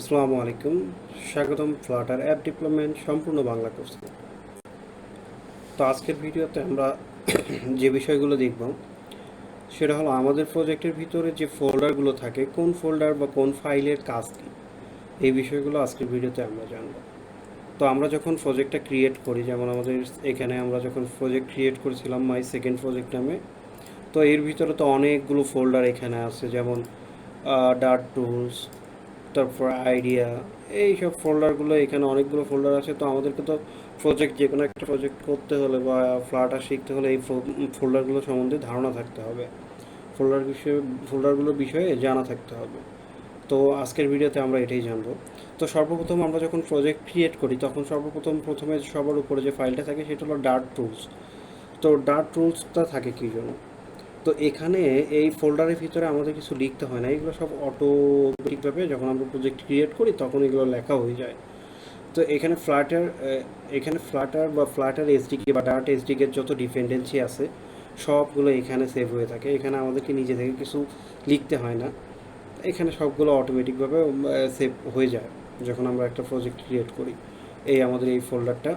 আসসালামু আলাইকুম। স্বাগতম ফ্লাটার অ্যাপ ডেভেলপমেন্ট সম্পূর্ণ বাংলা কোর্সে তো আজকের ভিডিওতে আমরা যে বিষয়গুলো দেখব, সেটা হলো আমাদের প্রজেক্টের ভিতরে যে ফোল্ডারগুলো থাকে, কোন ফোল্ডার বা কোন ফাইলের কাজ কী, এই বিষয়গুলো আজকের ভিডিওতে আমরা জানব। তো আমরা যখন প্রজেক্টটা ক্রিয়েট করি, যেমন আমাদের এখানে আমরা যখন প্রজেক্ট ক্রিয়েট করেছিলাম মাই সেকেন্ড প্রজেক্ট নামে, তো এর ভিতরে তো অনেকগুলো ফোল্ডার এখানে আছে, যেমন ডার্ট টুলস তারপর আইডিয়া এই সব ফোল্ডারগুলো এখানে অনেকগুলো ফোল্ডার আছে। তো আমাদেরকে তো প্রজেক্ট যে কোনো একটা প্রজেক্ট করতে হলে বা ফ্লাটার শিখতে হলে এই ফোল্ডারগুলো সম্বন্ধে ধারণা থাকতে হবে। ফোল্ডার বিষয়ে ফোল্ডারগুলোর বিষয়ে জানা থাকতে হবে। তো আজকের ভিডিওতে আমরা এটাই জানব। তো সর্বপ্রথম আমরা যখন প্রজেক্ট ক্রিয়েট করি, তখন সর্বপ্রথম, প্রথমে সবার উপরে যে ফাইলটা থাকে, সেটা হলো ডার্ট টুলস তো ডার্ট টুলসটা থাকে কী জন্য? তো এখানে এই ফোল্ডারের ভিতরে আমাদের কিছু লিখতে হয় না। এগুলো সব অটোমেটিকভাবে যখন আমরা প্রজেক্ট ক্রিয়েট করি, তখন এগুলো লেখা হয়ে যায়। তো এখানে ফ্ল্যাটার এখানে ফ্ল্যাটার বা ফ্ল্যাটার এসডিকে বা ডার্ট এসডিকের যত ডিপেন্ডেন্সি আছে, সবগুলো এখানে সেভ হয়ে থাকে। এখানে আমাদেরকে নিজে থেকে কিছু লিখতে হয় না। এখানে সবগুলো অটোমেটিকভাবে সেভ হয়ে যায় যখন আমরা একটা প্রজেক্ট ক্রিয়েট করি। এই আমাদের এই ফোল্ডারটা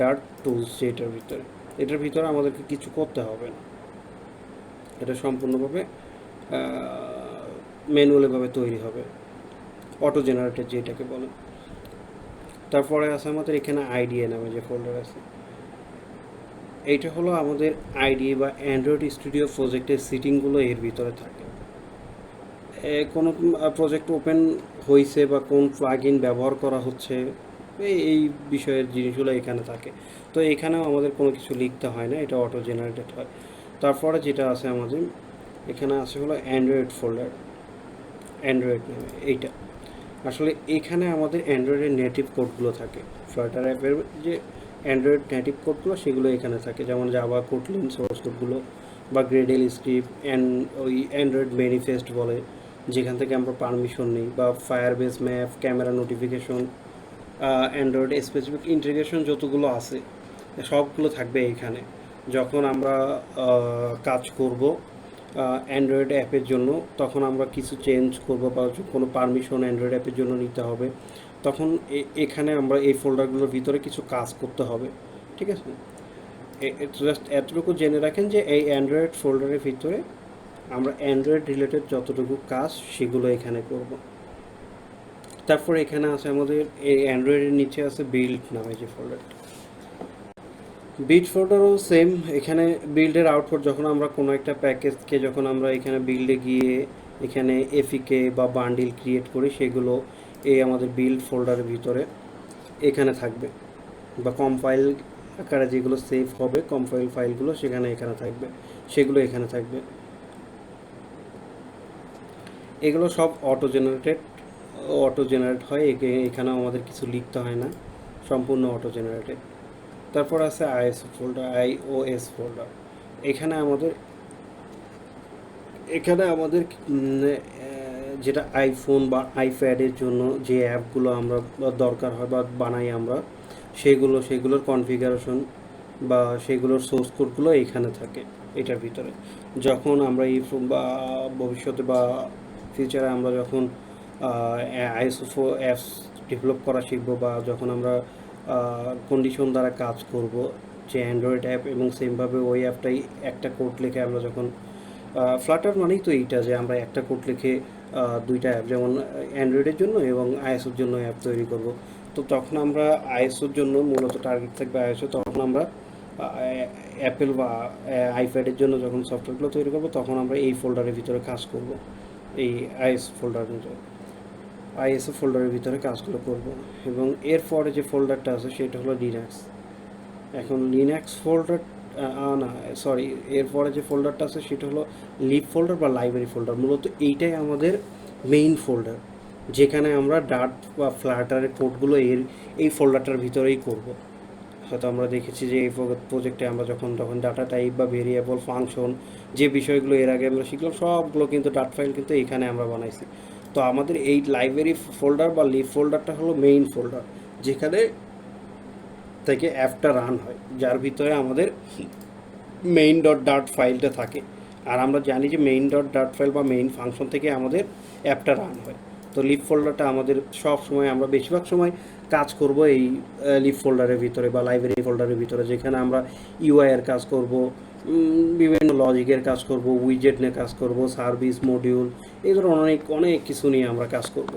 ডার্ট টুলস এটার ভিতরে। এটার ভিতরে আমাদেরকে কিছু করতে হবে না। এটা সম্পূর্ণভাবে ম্যানুয়ালিভাবে তৈরি হবে। অটো জেনারেটেড যেটাকে বলে। তারপরে আছে আমাদের এখানে আইডিয়া নামে যে ফোল্ডার আছে। এইটা হলো আমাদের আইডিয়া বা অ্যান্ড্রয়েড স্টুডিও প্রজেক্টের সিটিংগুলো এর ভিতরে থাকে। কোনো প্রজেক্ট ওপেন হয়েছে বা কোন প্লাগ ব্যবহার করা হচ্ছে এই বিষয়ের জিনিসগুলো এখানে থাকে। তো এখানেও আমাদের কোনো কিছু লিখতে হয় না, এটা অটো জেনারেটেড হয়। তারপরে যেটা আছে আমাদের, এখানে আছে হলো অ্যান্ড্রয়েড ফোল্ডার অ্যান্ড্রয়েড নামে, এইটা। আসলে এখানে আমাদের অ্যান্ড্রয়েডের নেটিভ কোডগুলো থাকে। ফ্লাটার অ্যাপের যে অ্যান্ড্রয়েড নেটিভ কোডগুলো সেগুলো এখানে থাকে। যেমন জাভা কোটলিন সোর্স কোডগুলো বা গ্রেডেল স্ক্রিপ্ট অ্যান্ড ওই অ্যান্ড্রয়েড ম্যানিফেস্ট বলে, যেখান থেকে আমরা পারমিশন নিই, বা firebase map camera notification Android specific integration যতগুলো আছে, সবগুলো থাকবে এখানে যখন আমরা কাজ করব অ্যান্ড্রয়েড অ্যাপের জন্য, তখন আমরা কিছু চেঞ্জ করব বা কোনো পারমিশন অ্যান্ড্রয়েড অ্যাপের জন্য নিতে হবে। তখন এখানে আমরা এই ফোল্ডারগুলোর ভিতরে কিছু কাজ করতে হবে, ঠিক আছে? জাস্ট এতটুকু জেনে রাখেন যে এই অ্যান্ড্রয়েড ফোল্ডারের ভিতরে আমরা অ্যান্ড্রয়েড রিলেটেড যতটুকু কাজ, সেগুলো এখানে করব। তারপর এখানে আছে আমাদের, এই অ্যান্ড্রয়েডের নিচে আছে বিল্ড নামে যে ফোল্ডারটা বিট ফোল্ডারও সেম এখানে বিল্ডের আউটপুট যখন আমরা কোনো একটা প্যাকেজকে যখন আমরা এখানে বিল্ডে গিয়ে এখানে এফিকে বা বান্ডিল ক্রিয়েট করি, সেগুলো এই আমাদের বিল্ড ফোল্ডারের ভিতরে এখানে থাকবে। বা কম্পাইল আকারে যেগুলো সেভ হবে কম্পাইল ফাইলগুলো সেখানে এখানে থাকবে, সেগুলো এখানে থাকবে। এগুলো সব অটো জেনারেটেড অটো জেনারেট হয় এখানেও আমাদের কিছু লিখতে হয় না, সম্পূর্ণ অটো জেনারেটেড তারপর আছে আইএস ফোল্ডার আইওএস ফোল্ডার এখানে আমাদের এখানে আমাদের যেটা আইফোন বা আইপ্যাডের জন্য যে অ্যাপগুলো আমরা দরকার হয় বা বানাই আমরা, সেগুলো, সেগুলোর কনফিগারেশন বা সেগুলোর সোর্স কোডগুলো এখানে থাকে এটার ভিতরে। যখন আমরা এই বা ভবিষ্যতে বা ফিউচারে আমরা যখন আইএসও অ্যাপস ডেভেলপ করা শিখব বা যখন আমরা কন্ডিশন দ্বারা কাজ করব। যে অ্যান্ড্রয়েড অ্যাপ এবং সেমভাবে ওই অ্যাপটাই একটা কোড লিখে আমরা যখন ফ্লাটার মানেই তো এইটা যে আমরা একটা কোড লিখে দুইটা অ্যাপ যেমন অ্যান্ড্রয়েডের জন্য এবং আইএসওর জন্য অ্যাপ তৈরি করব। তো তখন আমরা আইএসওর জন্য মূলত টার্গেট থাকবে আইএসও তখন আমরা অ্যাপেল বা আইপ্যাডের জন্য যখন সফটওয়্যারগুলো তৈরি করব, তখন আমরা এই ফোল্ডারের ভিতরে কাজ করব। এই আইএস ফোল্ডারের ভিতরে আইএসও ফোল্ডারের ভিতরে কাজগুলো করব। এবং এরপরে যে ফোল্ডারটা আছে, সেটা হলো লিনাক্স এখন লিনাক্স ফোল্ডার না সরি এরপরে যে ফোল্ডারটা আছে, সেটা হলো লিভ ফোল্ডার বা লাইব্রেরি ফোল্ডার মূলত এইটাই আমাদের মেইন ফোল্ডার যেখানে আমরা ডাট বা ফ্ল্যাটারের কোডগুলো এর, এই ফোল্ডারটার ভিতরেই করব। হয়তো আমরা দেখেছি যে এই প্রজেক্টে আমরা যখন, তখন ডাটা টাইপ বা ভেরিয়েবল ফাংশন যে বিষয়গুলো এর আগে আমরা শিখলাম, সবগুলো কিন্তু ডাট ফাইল কিন্তু এখানে আমরা বানাইছি। তো আমাদের এই লাইব্রেরি ফোল্ডার বা লিভ ফোল্ডারটা হলো মেইন ফোল্ডার যেখানে থেকে অ্যাপটা রান হয়, যার ভিতরে আমাদের মেইন ডট ডাট ফাইলটা থাকে। আর আমরা জানি যে মেইন ডট ডাট ফাইল বা মেইন ফাংশন থেকে আমাদের অ্যাপটা রান হয়। তো লিভ ফোল্ডারটা আমাদের সব সময়, আমরা বেশিরভাগ সময় কাজ করব এই লিভ ফোল্ডারের ভিতরে বা লাইব্রেরি ফোল্ডারের ভিতরে, যেখানে আমরা ইউআই এর কাজ করব বিভিন্ন লজিকের কাজ করব উইজেট নিয়ে কাজ করব সার্ভিস মডিউল এই ধরনের অনেক অনেক কিছু নিয়ে আমরা কাজ করব।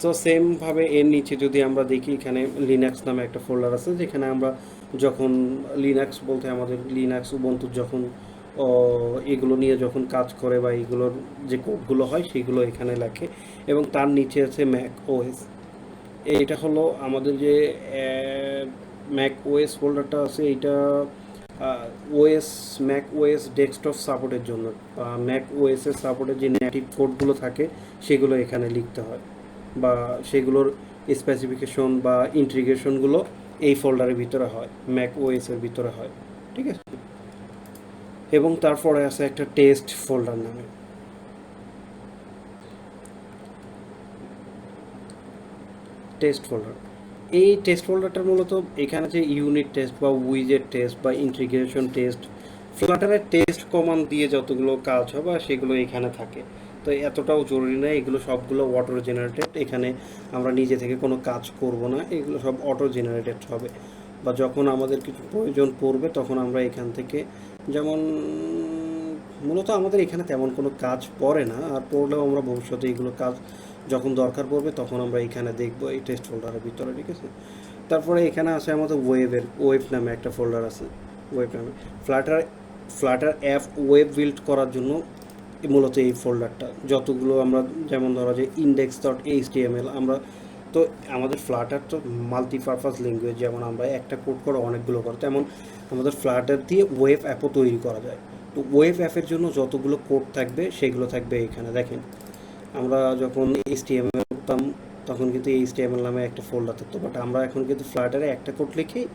তো সেমভাবে এর নিচে যদি আমরা দেখি, এখানে লিনাক্স নামে একটা ফোল্ডার আছে, যেখানে আমরা যখন লিনাক্স বলতে আমাদের লিনাক্স উবন্তু যখন এগুলো নিয়ে যখন কাজ করে বা এগুলোর যে কোডগুলো হয়, সেগুলো এখানে লেখে, এবং তার নিচে আছে ম্যাক ওএস এইটা হলো আমাদের যে ম্যাক ওএস ফোল্ডারটা আছে, এইটা ওএস ম্যাক ওএস ডেস্কটপ সাপোর্টের জন্য। ম্যাক ওএস এর সাপোর্টের যে নেটিভ কোডগুলো থাকে, সেগুলো এখানে লিখতে হয়। বা সেগুলোর স্পেসিফিকেশন বা ইন্টিগ্রেশনগুলো এই ফোল্ডারের ভিতরে হয় ম্যাক ওএস এর ভিতরে হয়, ঠিক আছে? এবং তারপরে আছে একটা টেস্ট ফোল্ডার নামে। টেস্ট ফোল্ডার এই টেস্ট ফোল্ডারটা মূলত এখানে যে ইউনিট টেস্ট বা উইজেট টেস্ট বা ইন্টিগ্রেশন টেস্ট ফ্লাটারের টেস্ট কমান্ড দিয়ে যতগুলো কাজ হবে সেগুলো এখানে থাকে। তো এতটাও জরুরি না, এগুলো সবগুলো অটো জেনারেটেড এখানে আমরা নিজে থেকে কোনো কাজ করব না, এগুলো সব অটো জেনারেটেড হবে। বা যখন আমাদের কিছু প্রয়োজন পড়বে, তখন আমরা এখান থেকে যেমন, মূলত আমাদের এখানে তেমন কোনো কাজ পড়ে না। আর পড়লেও আমরা ভবিষ্যতে এগুলো কাজ যখন দরকার পড়বে তখন আমরা এখানে দেখব এই টেস্ট ফোল্ডারের ভিতরে, ঠিক আছে? তারপরে এখানে আছে আমাদের ওয়েবের ওয়েব নামে একটা ফোল্ডার আছে ওয়েব নামে। Flutter Flutter app web build করার জন্য মূলত এই ফোল্ডারটা যতগুলো আমরা, যেমন ধরো যে ইন্ডেক্স ডট এইচটিএমএল আমরা তো আমাদের ফ্লাটার তো মাল্টিপারপাস ল্যাঙ্গুয়েজ যেমন আমরা একটা কোড করে অনেকগুলো করে। তেমন আমাদের ফ্লাটার দিয়ে ওয়েব অ্যাপও তৈরি করা যায়। তো ওয়েব অ্যাপের জন্য যতগুলো কোড থাকবে, সেগুলো থাকবে এখানে, দেখেন। আমরা যখন এইচটিএমএল করতাম তখন কিন্তু এইচটিএমএল নামে একটা ফোল্ডার থাকতো। বাট আমরা এখন কিন্তু ফ্লাটারে একটা কোড লিখেই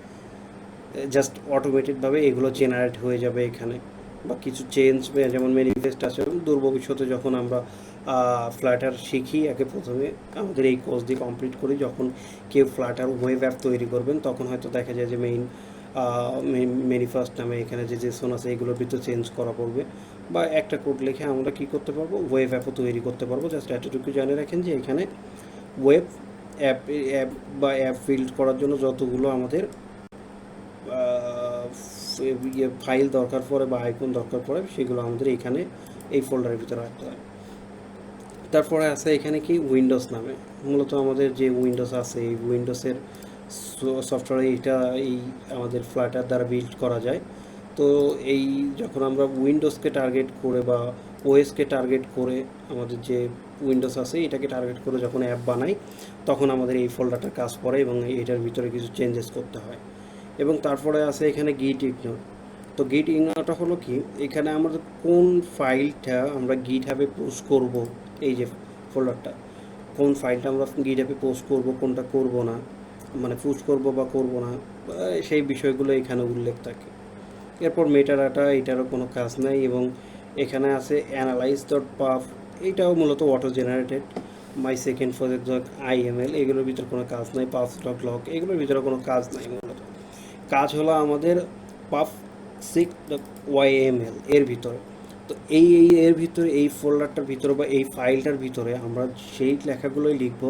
জাস্ট অটোমেটেডভাবে এগুলো জেনারেট হয়ে যাবে এখানে। বা কিছু চেঞ্জ যেমন ম্যানিফেস্ট আছে দূর ভবিষ্যতে যখন আমরা ফ্ল্যাটার শিখি আগে প্রথমে, আমাদের এই কোর্স দিয়ে কমপ্লিট করি, যখন কেউ ফ্ল্যাটার ওয়েব অ্যাপ তৈরি করবেন, তখন হয়তো দেখা যায় যে মেইন ম্যানিফেস্ট নামে এখানে যে জেসন আছে, এগুলোর ভিতরে চেঞ্জ করা পড়বে। বা একটা কোড লিখে আমরা কি করতে পারব? ওয়েব অ্যাপও তৈরি করতে পারব। জাস্ট এতটুকু জানে রাখেন যে এখানে ওয়েব অ্যাপ অ্যাপ বা অ্যাপ বিল্ড করার জন্য যতগুলো আমাদের ইয়ে ফাইল দরকার পড়ে বা আইকন দরকার পড়ে, সেগুলো আমাদের এখানে এই ফোল্ডারের ভিতরে রাখতে হয়। তারপরে আছে এখানে কি? উইন্ডোজ নামে। মূলত আমাদের যে উইন্ডোজ আছে, এই উইন্ডোজের সফটওয়্যার এইটা এই আমাদের ফ্ল্যাটার দ্বারা বিল্ড করা যায়। তো এই যখন আমরা উইন্ডোজকে টার্গেট করে বা ওএসকে টার্গেট করে আমাদের যে উইন্ডোজ আছে, এটাকে টার্গেট করে যখন অ্যাপ বানাই, তখন আমাদের এই ফোল্ডারটা কাজ পড়ে এবং এটার ভিতরে কিছু চেঞ্জেস করতে হয়। এবং তারপরে আছে এখানে গিট ইগনোর তো গিট ইগনোরটা হলো কি, এখানে আমাদের কোন ফাইলটা আমরা গিট হ্যাবে পোস্ট করব, এই যে ফোল্ডারটা, কোন ফাইলটা আমরা গিট হ্যাবে পোস্ট করব, কোনটা করব না মানে পুশ করব বা করব না সেই বিষয়গুলো এখানে উল্লেখ থাকে। এরপর মেটাডাটা, এটারও কোনো কাজ নাই এবং এখানে আছে অ্যানালাইজ ডট পাফ এইটাও মূলত auto generated my second project dot IML এগুলোর ভিতরে কোনো কাজ নাই পাফ ডট লক এগুলোর ভিতরে কোনো কাজ নাই মূলত। কাজ হলো আমাদের পাফ সিক্স ওয়াইএমএল এর ভিতরে। তো এই এই এর ভিতরে, এই ফোল্ডারটার ভিতরে বা এই ফাইলটার ভিতরে আমরা সেই লেখাগুলোই লিখব।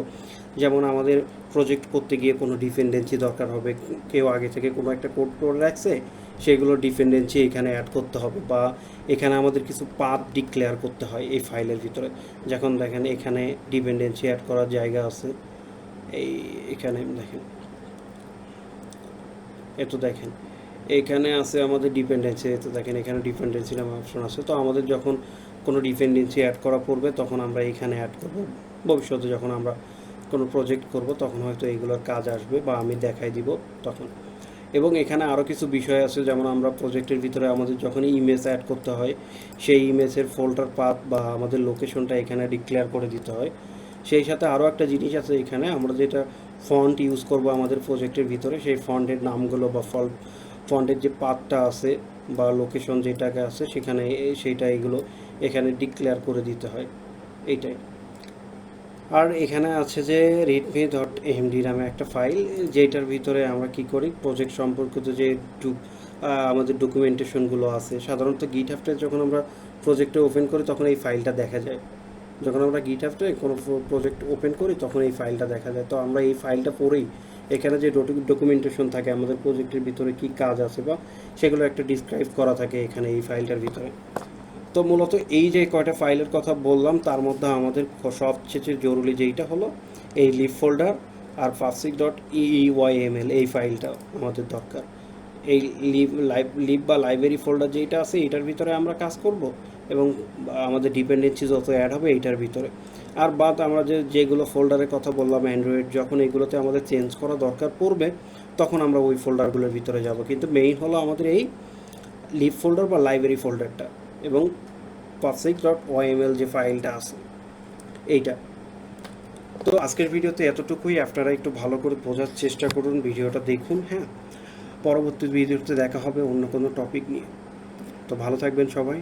যেমন আমাদের প্রজেক্ট করতে গিয়ে কোনো ডিপেন্ডেন্সি দরকার হবে, কেউ আগে থেকে কোনো একটা কোড করে রাখছে সেগুলো ডিপেন্ডেন্সি এখানে অ্যাড করতে হবে বা এখানে আমাদের কিছু পাথ ডিক্লেয়ার করতে হয় এই ফাইলের ভিতরে। যখন দেখেন এখানে ডিপেন্ডেন্সি অ্যাড করার জায়গা আছে, এই এখানে দেখেন। এত দেখেন, এখানে আছে আমাদের ডিপেন্ডেন্সি তো দেখেন এখানে ডিপেন্ডেন্সি নামে অপশন আছে। তো আমাদের যখন কোনো ডিপেন্ডেন্সি অ্যাড করা পড়বে, তখন আমরা এখানে অ্যাড করব। ভবিষ্যতে যখন আমরা কোনো প্রজেক্ট করব, তখন হয়তো এইগুলোর কাজ আসবে বা আমি দেখাই দিব তখন। এবং এখানে আরও কিছু বিষয় আছে, যেমন আমরা প্রজেক্টের ভিতরে আমাদের যখন ইমেজ অ্যাড করতে হয়, সেই ইমেজের ফোল্ডার পাথ বা আমাদের লোকেশনটা এখানে ডিক্লেয়ার করে দিতে হয়। সেই সাথে আরও একটা জিনিস আছে এখানে, আমরা যেটা ফন্ট ইউজ করব আমাদের প্রজেক্টের ভিতরে, সেই ফন্টের নামগুলো বা ফল ফন্টের যে পাথটা আছে বা লোকেশন যেটাকে আছে, সেখানে সেইটা এগুলো এখানে ডিক্লেয়ার করে দিতে হয়। এইটাই। আর এখানে আছে যে রিডমি ডট এমডি নামে একটা ফাইল যেটার ভিতরে আমরা কি করি? প্রজেক্ট সম্পর্কিত যে আমাদের ডকুমেন্টেশনগুলো আছে, সাধারণত গিট যখন আমরা প্রজেক্টে ওপেন করি, তখন এই ফাইলটা দেখা যায়। যখন আমরা গিট গিটহাবতে কোনো প্রজেক্ট ওপেন করি, তখন এই ফাইলটা দেখা যায়। তো আমরা এই ফাইলটা পড়েই এখানে যে ডকুমেন্টেশন থাকে, আমাদের প্রজেক্টের ভিতরে কি কাজ আছে বা সেগুলো একটা ডিসক্রাইব করা থাকে এখানে এই ফাইলটার ভিতরে। তো মূলত এই যে কয়টা ফাইলের কথা বললাম, তার মধ্যে আমাদের সবচেয়ে জরুরি যেইটা হলো এই লিভ ফোল্ডার আর ফাসিক ডট ইইওয়াইএমএল এই ফাইলটা আমাদের দরকার। এই লিভ লাইভ লিভ বা লাইব্রেরি ফোল্ডার যেইটা আছে এটার ভিতরে আমরা কাজ করব এবং আমাদের ডিপেন্ডেন্সি যত অ্যাড হবে এইটার ভিতরে। আর বাদ আমরা যে, যেগুলো ফোল্ডারের কথা বললাম অ্যান্ড্রয়েড যখন এগুলোতে আমাদের চেঞ্জ করা দরকার পড়বে, তখন আমরা ওই ফোল্ডারগুলোর ভিতরে যাব। কিন্তু মেইন হলো আমাদের এই লিভ ফোল্ডার বা লাইব্রেরি ফোল্ডারটা এবং পাবসিক ডট ওএমএল যে ফাইলটা আছে, এইটা। তো আজকের ভিডিওতে এতটুকুই। আপনারা একটু ভালো করে বোঝার চেষ্টা করুন, ভিডিওটা দেখুন হ্যাঁ? পরবর্তী ভিডিওতে দেখা হবে অন্য কোনো টপিক নিয়ে। তো ভালো থাকবেন সবাই।